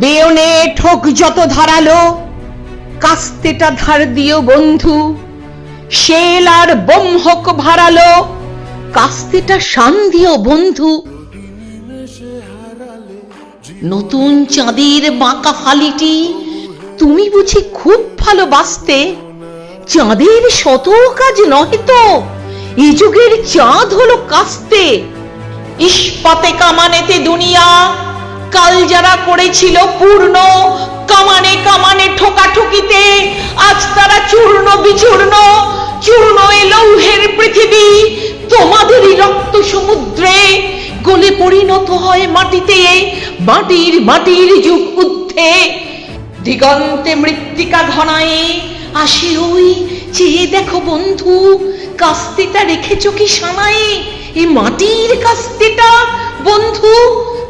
বেয়নে ঠোক যত ধারালো, কাস্তেটা ধার দিও বন্ধু। শেল আর বোম হোক ভারালো, কাস্তেটা শান দিও বন্ধু। নতুন চাঁদের বাঁকা ফালিটি তুমি বুঝি খুব ভালোবাসতে। চাঁদের শত কাজ নহে তো, এ যুগের চাঁদ হলো কাস্তে। ইস্পাতে কামানেতে দুনিয়া। কাল যারা করেছিল পূর্ণ, কামানে কামানে ঠোকাঠুকিতে, আজ তারা চূর্ণ বিচূর্ণ। চূর্ণ এ লৌহের পৃথিবী, তোমাদেরই রক্ত সমুদ্রে। গলে পরিণত হয় মাটিতে, মাটির মাটির যুগ ঊর্ধ্বে। দিগন্তে মৃত্তিকা ঘনায়ে আসি ওই চেয়ে দেখো বন্ধু কাস্তিটা রেখেছ কি সানায়ে? এ মাটির কাস্তেটা, বন্ধু?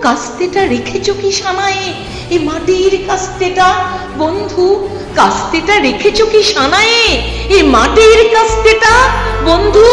কাস্তেটা রেখেছো কি সানায়ে? এ মাটির কাস্তেটা, বন্ধু? কাস্তেটা রেখেছো কি সানায়ে? এ মাটির কাস্তেটা, বন্ধু?